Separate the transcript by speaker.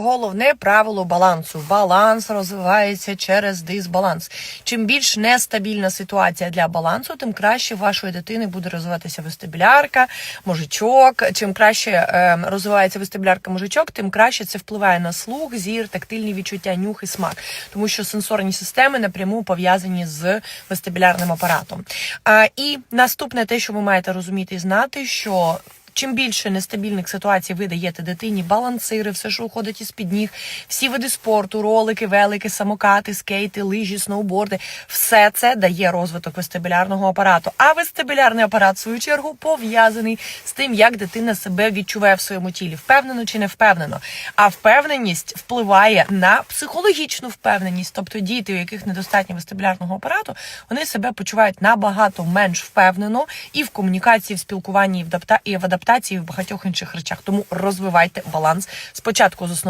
Speaker 1: Головне правило балансу. Баланс розвивається через дисбаланс. Чим більш нестабільна ситуація для балансу, тим краще в вашої дитини буде розвиватися вестибулярка, мозжечок. Чим краще е, розвивається вестибулярка мозжечок, тим краще це впливає на слух, зір, тактильні відчуття, нюх і смак, тому що сенсорні системи напряму пов'язані з вестибулярним апаратом. А, і наступне те, що ви маєте розуміти і знати, що Чим більше нестабільних ситуацій ви даєте дитині, балансири, все, що уходить із під ніг, всі види спорту, ролики, велики, самокати, скейти, лижі, сноуборди, все це дає розвиток вестибулярного апарату. А вестибулярний апарат, в свою чергу, пов'язаний з тим, як дитина себе відчуває в своєму тілі, впевнено чи не впевнено. А впевненість впливає на психологічну впевненість, тобто діти, у яких недостатньо вестибулярного апарату, вони себе почувають набагато менш впевнено і в комунікації, в спілкуванні, і в адапта- і в багатьох інших речах. Тому розвивайте баланс спочатку з основ.